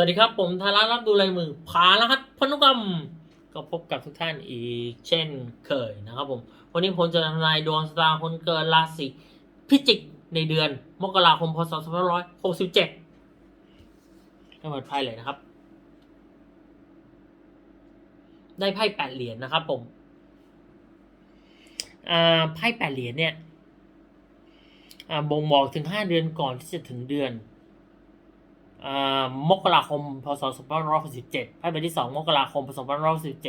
สวัสดีครับ ผมธารารับดูลายมือผารหัสพนุกรรม ก็พบกับทุกท่านอีกเช่นเคยนะครับผม วันนี้ผมจะทำนายดวงชะตาคนเกิดราศีพิจิกในเดือนมกราคมพศ2567เริ่มเปิดไพ่เลยนะครับ ได้ไพ่แปดเหรียญนะครับผมอ่าไพ่แปดเหรียญเนี่ยอ่าบ่งบอกถึงห้าเดือนก่อนที่จะถึงเดือน มกราคม พศ2567ไพ่ใบที่ 2 มกราคม พศ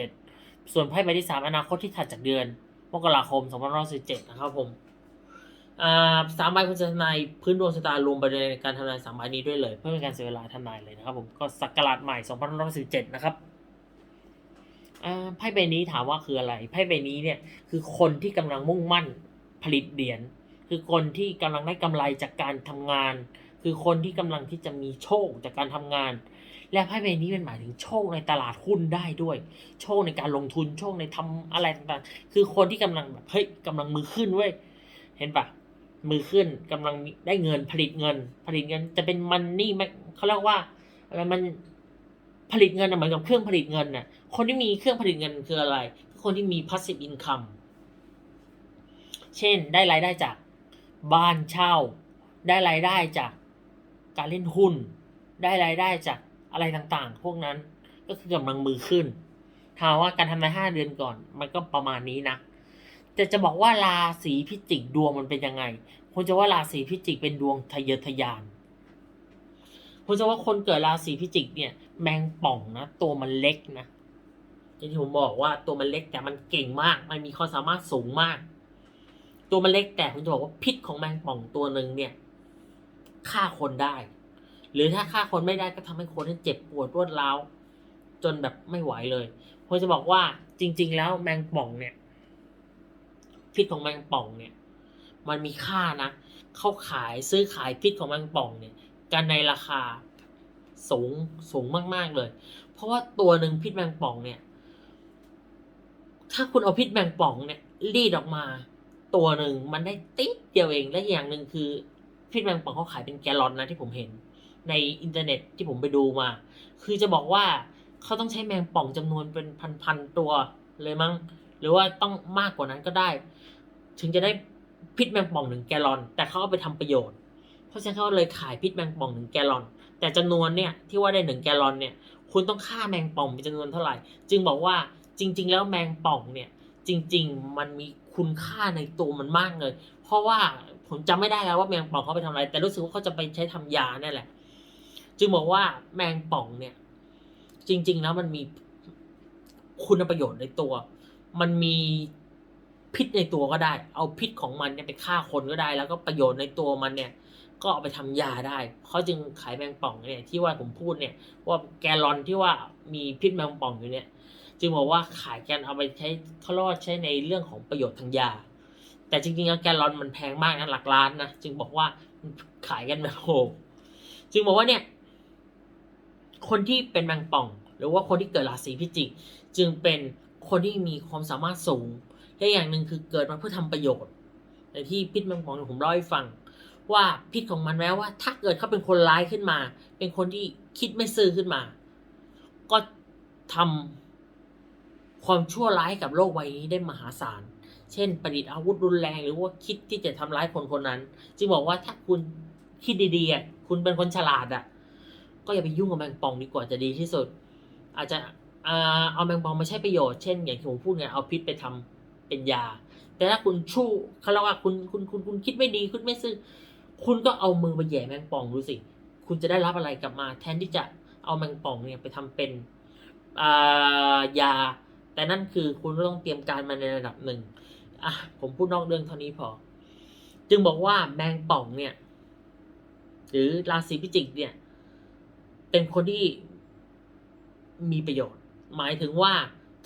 2567ส่วนไพ่ใบที่ 3 อนาคตที่ถัดจากเดือน มกราคม2567นะครับผมสามใบคุณจะทำนายพื้นดวงชะตารวมไปในการทำนายสามใบนี้ด้วยเลย เพื่อเป็นการเสียเวลาทำนายเลยนะครับผมก็สักราชใหม่2517นะครับไพ่ใบนี้ถามว่าคืออะไรไพ่ใบนี้เนี่ยคือคนที่กำลังมุ่งมั่นผลิตเหรียญคือคนที่กำลังได้กำไรจากการทำงาน คือคนที่กำลังที่จะมีโชคจากการทำงาน และไพ่ใบนี้เป็นหมายถึงโชคในตลาดหุ้นได้ด้วย โชคในการลงทุนโชคในทำอะไรต่างๆ คือคนที่กำลังแบบเฮ้ยกำลังมือขึ้นเว้ยเห็นปะมือขึ้นกำลังได้เงินผลิตเงิน ผลิตเงินจะเป็นมันนี่เขาเรียกว่าอะไรมันผลิตเงินเหมือนกับเครื่องผลิตเงินน่ะ คนที่มีเครื่องผลิตเงินคืออะไรคือคนที่มี passive income เช่นได้รายได้จากบ้านเช่า ได้รายได้จาก การเล่นหุ้น ได้รายได้จากอะไรต่างๆ พวกนั้นก็คือกำลังมือขึ้นถามว่าการทำนายห้าเดือนก่อน มันก็ประมาณนี้นะแต่จะบอกว่าราศีพิจิกดวงมันเป็นยังไงผมจะว่าราศีพิจิกเป็นดวงทะเยอทะยานผมจะว่าคนเกิดราศีพิจิกเนี่ย แมงป่องนะตัวมันเล็กนะอย่างที่ผมบอกว่าตัวมันเล็กแต่มันเก่งมาก มันมีความสามารถสูงมาก ตัวมันเล็กแต่ผมจะบอกว่าพิษของแมงป่องตัวหนึ่งเนี่ย ฆ่าคนได้ หรือถ้าฆ่าคนไม่ได้ก็ทำให้คนเจ็บปวดรวดร้าวจนแบบไม่ไหวเลยผมจะบอกว่าจริง ๆ แล้วแมงป่องเนี่ย พิษของแมงป่องเนี่ย มันมีค่านะเขาขายซื้อขายพิษของแมงป่องเนี่ย กันในราคาสูงสูงมาก ๆเลย เพราะว่าตัวหนึ่งพิษแมงป่องเนี่ย ถ้าคุณเอาพิษแมงป่องเนี่ยรีดออกมา ตัวหนึ่งมันได้ติ๊บเดียวเองและอย่างหนึ่งคือ พิษแมงป่องเขาขายเป็นแกลลอนนะที่ผมเห็น ในอินเทอร์เน็ตที่ผมไปดูมา คือจะบอกว่าเขาต้องใช้แมงป่องจำนวนเป็นพันๆตัวเลยมั้ง หรือว่าต้องมากกว่านั้นก็ได้ ถึงจะได้พิษแมงป่องหนึ่งแกลลอน แต่เขาเอาไปทำประโยชน์ เพราะฉะนั้นเขาเลยขายพิษแมงป่องหนึ่งแกลลอน แต่จำนวนเนี่ยที่ว่าได้หนึ่งแกลลอนเนี่ย คุณต้องฆ่าแมงป่องเป็นจำนวนเท่าไหร่ จึงบอกว่าจริง ๆ แล้วแมงป่องเนี่ยจริง ๆ มันมี คุณค่าในตัวมันมากเลย เพราะว่าผมจำไม่ได้แล้วว่าแมงป่องเขาไปทำอะไร แต่รู้สึกว่าเขาจะไปใช้ทำยาเนี่ยแหละ จึงบอกว่าแมงป่องเนี่ย จริง ๆ แล้วมันมีคุณประโยชน์ในตัว มันมีพิษในตัวก็ได้ เอาพิษของมันเนี่ยไปฆ่าคนก็ได้ แล้วก็ประโยชน์ในตัวมันเนี่ย ก็เอาไปทำยาได้ เขาจึงขายแมงป่องเนี่ยที่ว่าผมพูดเนี่ยว่าแกลลอนที่ว่ามีพิษแมงป่องอยู่เนี่ย จึงบอกว่าขายกันเอาไปใช้เขาเรียกว่าใช้ในเรื่องของประโยชน์ทางยา แต่จริงๆแล้วแกลลอนมันแพงมากนะหลักล้านนะจึงบอกว่าขายกันแบบโหจึงบอกว่าเนี่ย คนที่เป็นแมงป่อง หรือว่าคนที่เกิดราศีพิจิก จึงเป็นคนที่มีความสามารถสูงและอย่างหนึ่งคือเกิดมาเพื่อทำประโยชน์ในที่พิษแมงป่องผมเล่าให้ฟัง ว่าพิษของมันแม้ว่า ถ้าเกิดเขาเป็นคนร้ายขึ้นมา เป็นคนที่คิดไม่ซื่อขึ้นมา ก็ทำ ความชั่วร้ายกับโลกใบนี้ได้มหาศาล เช่น ประดิษฐ์อาวุธรุนแรงหรือว่าคิดที่จะทำร้ายคนคนนั้น จึงบอกว่าถ้าคุณคิดดีๆคุณเป็นคนฉลาดอะ ก็อย่าไปยุ่งกับแมงป่องดีกว่าจะดีที่สุด อาจจะเอาแมงป่องมาใช้ประโยชน์ เช่น อย่างที่ผมพูดเนี่ยเอาพิษไปทำเป็นยา แต่ถ้าคุณชู้เขาเรียกว่าคุณคุณคุณคุณคิดไม่ดีคุณไม่ซื่อคุณก็เอามือมาแย่แมงป่องดูสิ คุณจะได้รับอะไรกลับมา แทนที่จะเอาแมงป่องเนี่ยไปทำเป็นอยา แต่นั่นคือคุณก็ต้องเตรียมการมาในระดับหนึ่งอะผมพูดนอกเรื่องเท่านี้พอ จึงบอกว่าแมงป่องเนี่ย หรือราศีพิจิกเนี่ย เป็นคนที่มีประโยชน์ หมายถึงว่า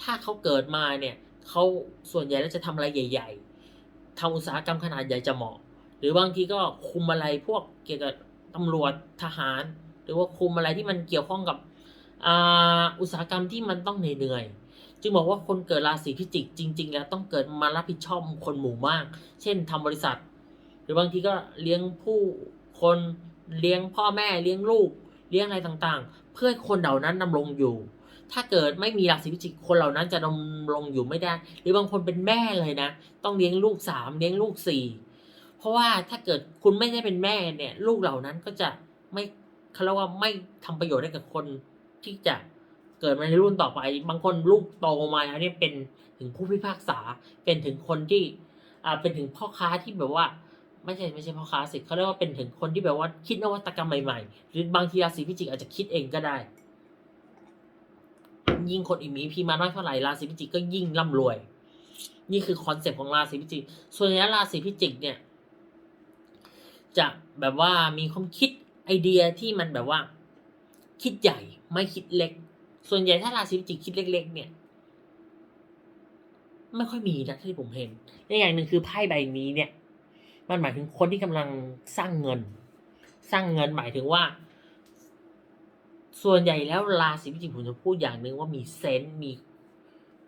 ถ้าเขาเกิดมาเนี่ยเขาส่วนใหญ่แล้วจะทำอะไรใหญ่ ๆทำอุตสาหกรรมขนาดใหญ่จะเหมาะ หรือบางทีก็คุมอะไรพวกเกี่ยวกับตำรวจทหาร หรือว่าคุมอะไรที่มันเกี่ยวข้องกับอ,อุตสาหกรรมที่มันต้องเหนื่อยๆ จึงบอกว่าคนเกิดราศีพิจิกจริง ๆ แล้วต้องเกิดมารับผิดชอบคนหมู่มาก เช่นทำบริษัท หรือบางทีก็เลี้ยงผู้คนเลี้ยงพ่อแม่เลี้ยงลูก เลี้ยงอะไรต่างๆ เพื่อให้คนเหล่านั้นดำรงอยู่ ถ้าเกิดไม่มีราศีพิจิกคนเหล่านั้นจะดำรงอยู่ไม่ได้ หรือบางคนเป็นแม่เลยนะ ต้องเลี้ยงลูกสามเลี้ยงลูกสี่เพราะว่าถ้าเกิดคุณไม่ได้เป็นแม่เนี่ย ลูกเหล่านั้นก็จะไม่เขาเรียกว่าไม่ทำประโยชน์ให้กับคนที่จะ เกิดมาในรุ่นต่อไป บางคนลูกโตมาแล้วเนี่ยเป็นถึงผู้พิพากษา เป็นถึงคนที่อ่าเป็นถึงพ่อค้าที่แบบว่าไม่ใช่ไม่ใช่พ่อค้าสิเขาเรียกว่าเป็นถึงคนที่แบบว่าคิดนวัตกรรมใหม่ๆ หรือบางทีราศีพิจิกอาจจะคิดเองก็ได้ ยิ่งคนอีมีพีมาน้อยเท่าไหร่ราศีพิจิกก็ยิ่งร่ำรวย นี่คือคอนเซปต์ของราศีพิจิก ส่วนใหญ่ราศีพิจิกเนี่ย จะแบบว่ามีความคิดไอเดียที่มันแบบว่า คิดใหญ่ไม่คิดเล็ก ส่วนใหญ่ถ้าราศีพิจิกคิดเล็ก ๆ เนี่ย ไม่ค่อยมีนะที่ผมเห็นและอย่างหนึ่งคือไพ่ใบนี้เนี่ย มันหมายถึงคนที่กำลังสร้างเงิน สร้างเงินหมายถึงว่า ส่วนใหญ่แล้วราศีพิจิกผมจะพูดอย่างหนึ่งว่ามีเซนต์มี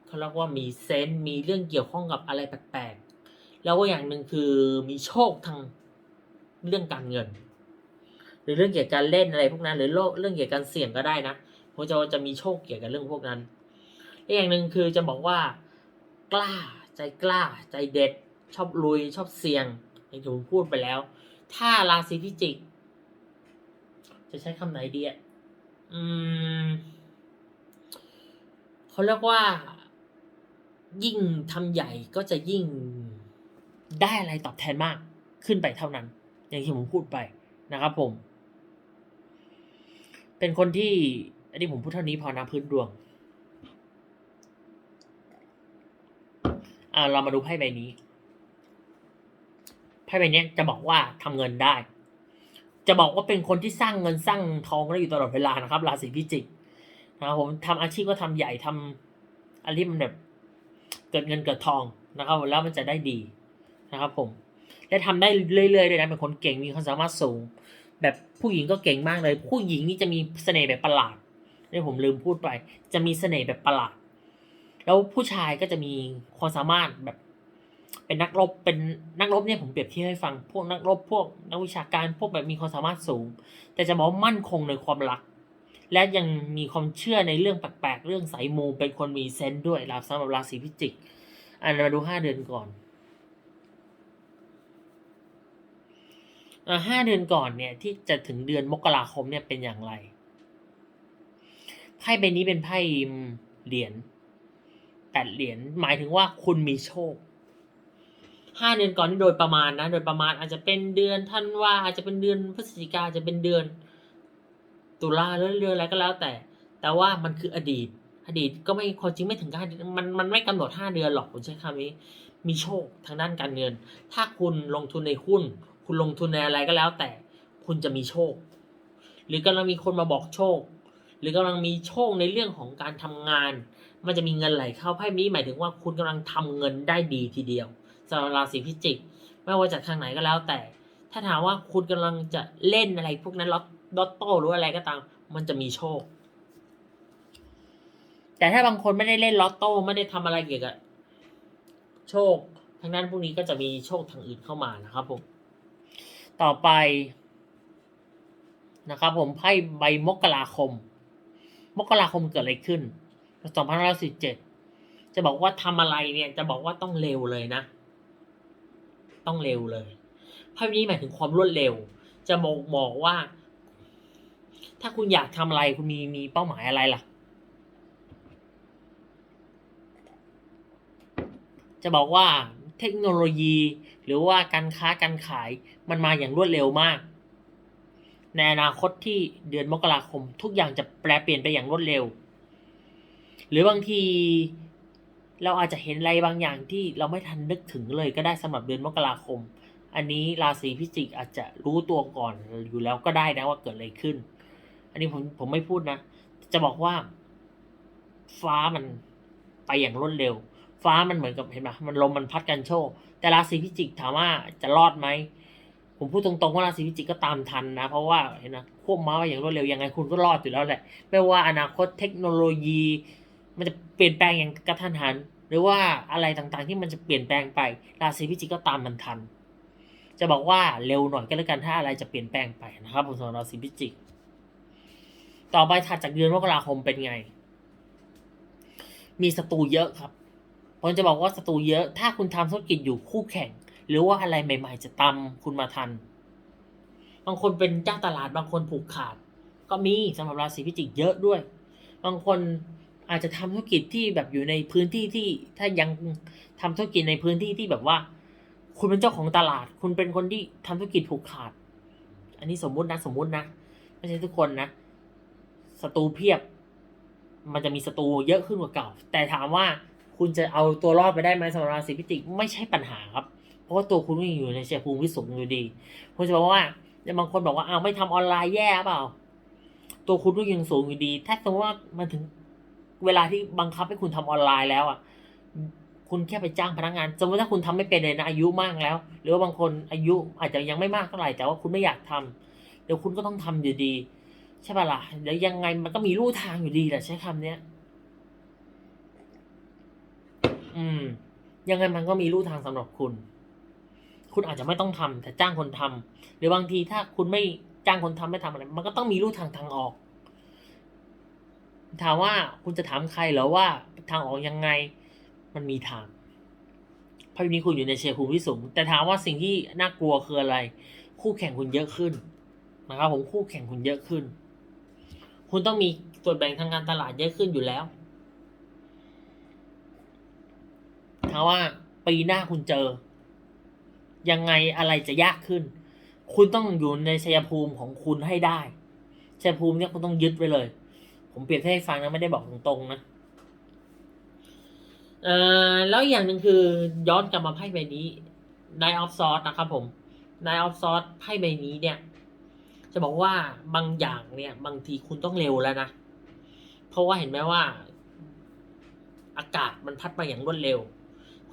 เขาเรียกว่ามีเซนต์มีเรื่องเกี่ยวข้องกับอะไรแปลกๆแล้วก็อย่างหนึ่งคือมีโชคทางเรื่องการเงิน หรือเรื่องเกี่ยวกับการเล่นอะไรพวกนั้น หรือโลกเรื่องเกี่ยวกับการเสี่ยงก็ได้นะ ผมจะจะมีโชคเกี่ยวกับเรื่องพวกนั้นและอย่างหนึ่งคือจะบอกว่า กล้าใจกล้า ใจเด็ด ชอบลุยชอบเสี่ยงอย่างที่ผมพูดไปแล้ว ถ้าราศีพิจิก จะใช้คำไหนดีอะอืมเขาเรียกว่า ยิ่งทำใหญ่ก็จะยิ่งได้อะไรตอบแทนมากขึ้นไปเท่านั้น อย่างที่ผมพูดไปนะครับผม เป็นคนที่ อันนี้ผมพูดเท่านี้พอนะพื้นดวง อ่าเรามาดูไพ่ใบนี้ ไพ่ใบนี้จะบอกว่าทำเงินได้ จะบอกว่าเป็นคนที่สร้างเงินสร้างทองได้อยู่ตลอดเวลานะครับ ราศีพิจิกนะครับผมทำอาชีพก็ทำใหญ่ทำอะไรมันแบบเกิดเงินเกิดทองนะครับแล้วมันจะได้ดีนะครับ ผมและทำได้เรื่อยๆด้วยนะเป็นคนเก่งมีความสามารถสูง แบบผู้หญิงก็เก่งมากเลย ผู้หญิงนี่จะมีเสน่ห์แบบประหลาด นี่ผมลืมพูดไป จะมีเสน่ห์แบบประหลาด แล้วผู้ชายก็จะมีความสามารถแบบ เป็นนักรบ เป็นนักรบเนี่ยผมเปรียบเทียบให้ฟัง พวกนักรบ พวกนักวิชาการ พวกแบบมีความสามารถสูง แต่จะบอกว่ามั่นคงในความรัก และยังมีความเชื่อในเรื่องแปลกๆ เรื่องสายมู เป็นคนมีเซนส์ด้วยสำหรับราศีพิจิก อันมาดูห้าเดือนก่อนห้าเดือนก่อนเนี่ยที่จะถึงเดือนมกราคมเนี่ยเป็นอย่างไร ไพ่ใบนี้เป็นไพ่เหรียญแปดเหรียญหมายถึงว่าคุณมีโชคห้าเดือนก่อนนี่โดยประมาณนะ โดยประมาณอาจจะเป็นเดือนธันว่าอาจจะเป็นเดือนพฤศจิกาอาจจะเป็นเดือน ตุลาหรือเดือนอะไรก็แล้วแต่ แต่ว่ามันคืออดีต อดีตก็ไม่ความจริงไม่ถึงห้าเดือนมันมันไม่กำหนดห้าเดือนหรอกผมใช้คำนี้ มีโชคทางด้านการเงิน ถ้าคุณลงทุนในหุ้น คุณลงทุนในอะไรก็แล้วแต่ คุณจะมีโชค หรือกำลังมีคนมาบอกโชค รือกำลังมีโชคในเรื่องของการทำงาน มันจะมีเงินไหลเข้าไพ่นี้หมายถึงว่าคุณกำลังทำเงินได้ดีทีเดียวสำหรับราศีพิจิก ไม่ว่าจากทางไหนก็แล้วแต่ ถ้าถามว่าคุณกำลังจะเล่นอะไรพวกนั้นลอตลอตโต้หรืออะไรก็ตาม มันจะมีโชค แต่ถ้าบางคนไม่ได้เล่นลอตโต้ไม่ได้ทำอะไรเกี่ยวกับโชคทางด้านพวกนี้ก็จะมีโชคทางอื่นเข้ามานะครับผมต่อไปนะครับผมไพ่ใบมกราคม มกราคมเกิดอะไรขึ้น 2547จะบอกว่าทำอะไรเนี่ย จะบอกว่าต้องเร็วเลยนะ ต้องเร็วเลยไพ่นี้หมายถึงความรวดเร็ว จะบอกบอกว่า ถ้าคุณอยากทำอะไรคุณมีมีเป้าหมายอะไรล่ะ จะบอกว่าเทคโนโลยีหรือว่าการค้าการขายมันมาอย่างรวดเร็วมาก ในอนาคตที่เดือนมกราคม ทุกอย่างจะแปลเปลี่ยนไปอย่างรวดเร็ว หรือบางทีเราอาจจะเห็นอะไรบางอย่างที่เราไม่ทันนึกถึงเลยก็ได้สำหรับเดือนมกราคม อันนี้ราศีพิจิกอาจจะรู้ตัวก่อนอยู่แล้วก็ได้นะว่าเกิดอะไรขึ้น อันนี้ผมผมไม่พูดนะ จะบอกว่า ฟ้ามันไปอย่างรวดเร็ว ฟ้ามันเหมือนกับเห็นไหมมันลมมันพัดกันโชกแต่ราศีพิจิกถามว่าจะรอดไหม ผมพูดตรงๆว่าราศีพิจิกก็ตามทันนะ เพราะว่าเห็นนะควบม้าไปอย่างรวดเร็วยังไงคุณก็รอดอยู่แล้วแหละ ไม่ว่าอนาคตเทคโนโลยี มันจะเปลี่ยนแปลงอย่างกระทันหัน หรือว่าอะไรต่างๆที่มันจะเปลี่ยนแปลงไป ราศีพิจิกก็ตามมันทัน จะบอกว่าเร็วหน่อยก็แล้วกันถ้าอะไรจะเปลี่ยนแปลงไปนะครับผมสำหรับราศีพิจิก ต่อไปถัดจากเดือนมกราคมเป็นไง มีศัตรูเยอะครับผมจะบอกว่าศัตรูเยอะ ถ้าคุณทำธุรกิจอยู่คู่แข่ง หรือว่าอะไรใหม่ ๆ จะตามคุณมาทัน บางคนเป็นเจ้าตลาดบางคนผูกขาด ก็มีสำหรับราศีพิจิกเยอะด้วย บางคนอาจจะทำธุรกิจที่แบบอยู่ในพื้นที่ที่ถ้ายังทำธุรกิจในพื้นที่ที่แบบว่า คุณเป็นเจ้าของตลาด คุณเป็นคนที่ทำธุรกิจผูกขาด อันนี้สมมุตินะสมมุตินะไม่ใช่ทุกคนนะศัตรูเพียบ มันจะมีศัตรูเยอะขึ้นกว่าเก่า แต่ถามว่าคุณจะเอาตัวรอดไปได้ไหมสำหรับราศีพิจิกไม่ใช่ปัญหาครับ เพราะว่าตัวคุณก็ยังอยู่ในเชียภูมิที่สูงอยู่ดีผมจะบอกว่าบางคนบอกว่าเอ้าไม่ทำออนไลน์แย่เปล่า ตัวคุณก็ยังสูงอยู่ดี ถ้าสมมติว่ามันถึงเวลาที่บังคับให้คุณทำออนไลน์แล้วอะ คุณแค่ไปจ้างพนักงาน สมมติถ้าคุณทำไม่เป็นเลยนะอายุมากแล้ว หรือว่าบางคนอายุอาจจะยังไม่มากเท่าไหร่แต่ว่าคุณไม่อยากทำเดี๋ยวคุณก็ต้องทำอยู่ดีใช่ป่ะล่ะเดี๋ยวยังไงมันก็มีลู่ทางอยู่ดีแหละใช้คำเนี้ยอืม ยังไงมันก็มีลู่ทางสำหรับคุณ คุณอาจจะไม่ต้องทำแต่จ้างคนทำหรือบางทีถ้าคุณไม่จ้างคนทำไม่ทำอะไร มันก็ต้องมีลู่ทางทางออก ถามว่าคุณจะถามใครหรอว่าทางออกยังไงมันมีทางเพราะวันนี้คุณอยู่ในเชียร์ภูมิที่สูง แต่ถามว่าสิ่งที่น่ากลัวคืออะไร คู่แข่งคุณเยอะขึ้นนะครับผมคู่แข่งคุณเยอะขึ้น คุณต้องมีส่วนแบ่งทางการตลาดเยอะขึ้นอยู่แล้วถามว่าปีหน้าคุณเจอ ยังไงอะไรจะยากขึ้น คุณต้องอยู่ในชัยภูมิของคุณให้ได้ชัยภูมิเนี่ยคุณต้องยึดไว้เลย ผมเปรียบเทียบให้ฟังนะไม่ได้บอกตรงๆนะเอ่อแล้วอย่างหนึ่งคือย้อนกลับมาไพ่ใบนี้ Nine of Swords นะครับผม Nine of Swords ไพ่ใบนี้เนี่ย จะบอกว่าบางอย่างเนี่ย บางทีคุณต้องเร็วแล้วนะ เพราะว่าเห็นไหมว่า อากาศมันพัดมาอย่างรวดเร็ว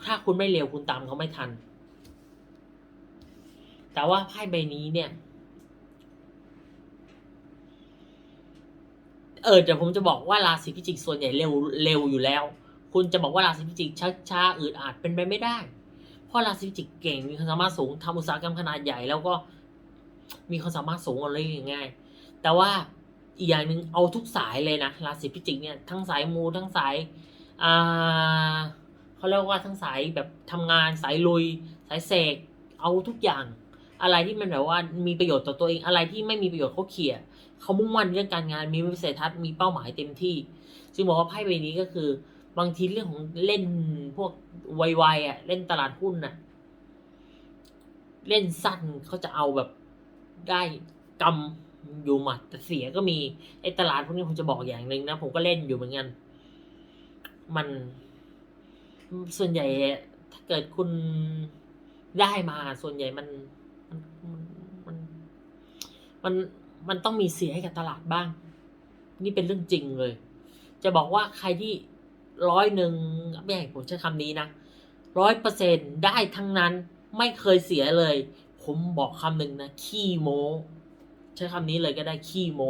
ถ้าคุณไม่เร็วคุณตามเขาไม่ทัน แต่ว่าไพ่ใบนี้เนี่ย เออเดี๋ยวผมจะบอกว่าราศีพิจิกส่วนใหญ่เร็วเร็วอยู่แล้ว คุณจะบอกว่าราศีพิจิกช้าช้าอืดอาดเป็นไปไม่ได้ เพราะราศีพิจิกเก่งมีความสามารถสูงทำอุตสาหกรรมขนาดใหญ่แล้วก็มีความสามารถสูงอะไรอย่างง่ายแต่ว่าอีกอย่างหนึ่งเอาทุกสายเลยนะราศีพิจิกเนี่ยทั้งสายมูทั้งสายอ่าเขาเรียกว่าทั้งสายแบบทำงานสายลุย สายเสกเอาทุกอย่าง อะไรที่มันแบบว่ามีประโยชน์ต่อตัวเองอะไรที่ไม่มีประโยชน์เขาเขี่ยเขามุ่งมั่นเรื่องการงานมีวิสัยทัศน์มีเป้าหมายเต็มที่จึงบอกว่าไพ่ใบนี้ก็คือบางทีเรื่องของเล่นพวกไวๆอะ เล่นตลาดหุ้นน่ะ เล่นสั้นเขาจะเอาแบบได้กำอยู่หมัดแต่เสียก็มีไอ้ตลาดพวกนี้ผมจะบอกอย่างหนึ่งนะผมก็เล่นอยู่เหมือนกัน มันส่วนใหญ่ถ้าเกิดคุณได้มาส่วนใหญ่มัน มันมันมันมันต้องมีเสียให้กับตลาดบ้าง นี่เป็นเรื่องจริงเลย จะบอกว่าใครที่ร้อยหนึ่งไม่ให้ผมใช้คำนี้นะร้อยเปอร์เซ็นได้ทั้งนั้นไม่เคยเสียเลย ผมบอกคำหนึ่งนะ ขี้โมใช้คำนี้เลยก็ได้ขี้โม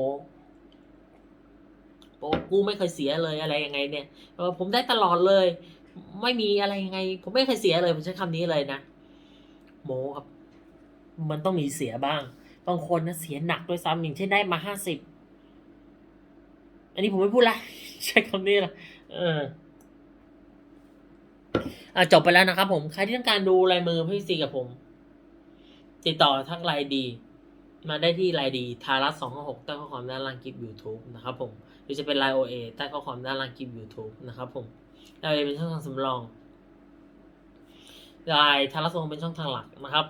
บอกกูไม่เคยเสียเลยอะไรยังไงเนี่ยเออผมได้ตลอดเลย ไม่มีอะไรยังไง ผมไม่เคยเสียเลยผมใช้คำนี้เลยนะโมครับ มันต้องมีเสียบ้าง บางคนนะเสียหนักด้วยซ้ำอย่างเช่นได้มาห้าสิบอันนี้ผมไม่พูดละ ใช้คำนี้ละเอออะจบไปแล้วนะครับผมใครที่ต้องการดูลายมือพี่ซีกับผม ติดต่อทักไลน์ดี มาได้ที่ไลน์ดีทารัสสองหกใต้ข้อความด้านล่างคลิป YouTube นะครับผมหรือจะเป็นไลน์โอเอใต้ข้อความด้านล่างคลิป YouTube นะครับผมไลน์เป็นช่องทางสำรองไลน์ทารัสสองเป็นช่องทางหลักนะครับ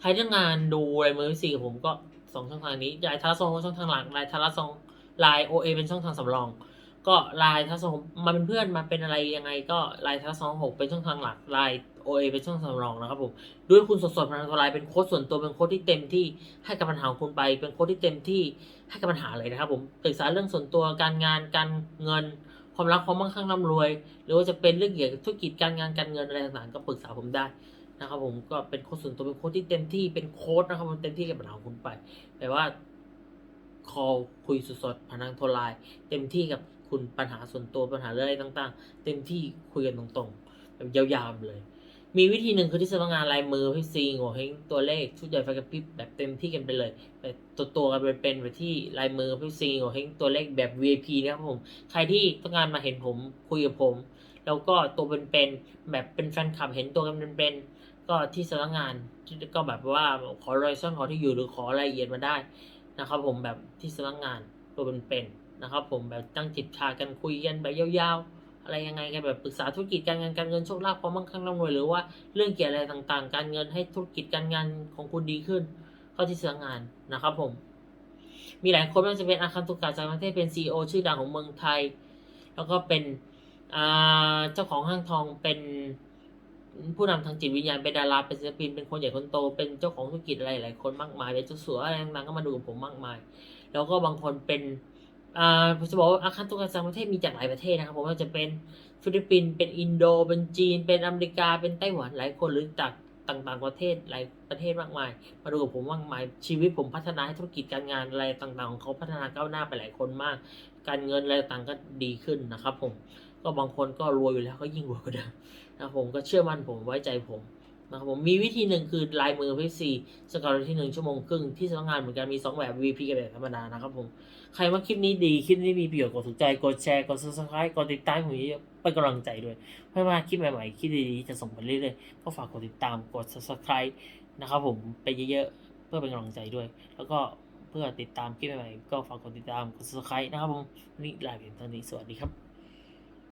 ใครที่องารดูลายมือพี่ซีกับผมก็สองช่องทางนี้ไลน์ทารัสองเป็นช่องทางหลักลน์ทารัสองลน์โอเอเป็นช่องทางสำรอง ก็ลน์ทัศนมาเป็นเพื่อนมาเป็นอะไรยังไงก็ลน์ทัศนหกเป็นช่องทางหลักลน์โอเอเป็นช่องทางรองนะครับผมด้วยคุณสดๆพลังตัวไลน์เป็นโค้ดส่วนตัวเป็นโค้ดที่เต็มที่ให้กับปัญหาของคุณไป เป็นโค้ดที่เต็มที่ให้กับปัญหาเลยนะครับผมปรึกษาเรื่องส่วนตัวการงานการเงินความรักความมั่งคั่งร่ำรวย หรือว่าจะเป็นเรื่องเกี่ยวกับธุรกิจการงานการเงินอะไรต่างๆก็ปรึกษาผมได้ นะครับผมก็เป็นโค้ดส่วนตัวเป็นโค้ดที่เต็มที่เป็นโค้ดนะครับผมเต็มที่กับปัญหาของคุณไปแต่ว่าคอลคุยสดๆผ่านทางโทรไลน์เต็มที่กับคุณปัญหาส่วนตัวปัญหาเรื่องอะไรต่างๆ เต็มที่คุยกันตรงๆแบบยาวๆเลย มีวิธีหนึ่งคือที่สำนักงานลายมือพี่ซีโง่เฮงตัวเลขชุดใหญ่ไฟกระพริบแบบเต็มที่กันไปเลยแบบตัวตัวๆกันเป็นเป็นแบบที่ลายมือพี่ซีโง่เฮงตัวเลขแบบ VIP นะครับผมใครที่ต้องการมาเห็นผมคุยกับผม แล้วก็ตัวเป็นๆแบบเป็นแฟนคลับเห็นตัวกันเป็นๆ ก็ที่สำนักงานก็แบบว่าขอรายซ่อนขอที่อยู่หรือขอรายละเอียดมาได้นะครับ ผมแบบที่สำนักงานตัวเป็นๆนะครับ ผมแบบตั้งจิตชากันคุยกันแบบยาวๆ อะไรยังไงกันแบบปรึกษาธุรกิจการงานการเงินโชคลาภความมั่งคั่งร่ำรวยหรือว่าเรื่องเกี่ยวอะไรต่างๆ การเงินให้ธุรกิจการงานของคุณดีขึ้น เข้าที่สำนักงานนะครับ ผม มีหลายคนไม่ว่าจะเป็นอาคันตุกะจากประเทศเป็นซีอชื่อดังของเมืองไทย แล้วก็เป็นเจ้าของห้างทองเป็น ผู้นำทางจิตวิญญาณเป็นดาราเป็นศิลปินเป็นคนใหญ่คนโตเป็นเจ้าของธุรกิจอะไรหลายคนมากมายเป็นเจ้าสัวอะไรต่างๆก็มาดูผมมากมาย แล้วก็บางคนเป็นอ่าผมจะบอกว่าอาคารตุกะจากประเทศมีจากหลายประเทศนะครับผมว่าจะเป็นฟิลิปปินส์เป็นอินโดเป็นจีน เป็นอเมริกาเป็นไต้หวันหลายคนหรือจากต่างๆประเทศหลายประเทศมากมาย มาดูกับผมมากมายชีวิตผมพัฒนาให้ธุรกิจการงานอะไรต่างๆของเขาพัฒนาก้าวหน้าไปหลายคนมาก การเงินอะไรต่างก็ดีขึ้นนะครับ ผมก็บางคนก็รวยอยู่แล้วก็ยิ่งรวยกว่าเดิมนะครับผมก็เชื่อมั่นผมไว้ใจผมนะครับผมมีวิธีหนึ่งคือลายมือพีซีสกอร์ที่หนึ่งชั่วโมงครึ่งที่สำนักงานเหมือนกันมีสองแบบ VP กับแบบธรรมดานะครับผม ใครว่าคลิปนี้ดี คลิปนี้มีประโยชน์กดถูกใจ กดแชร์กด subscribe กดติดตามผมเยอะเป็นกำลังใจด้วยเพื่อว่าคลิปใหม่ๆ คลิปดีๆ จะส่งไปเรื่อยๆ ก็ฝากกดติดตามกด subscribe นะครับผมไปเยอะๆ เพื่อเป็นกำลังใจด้วย แล้วก็ เพื่อติดตามคลิปใหม่ๆก็ฝากกดติดตามกด subscribe นะครับผมวันนี่ลาไปเพียงเท่านี้สวัสดีครับ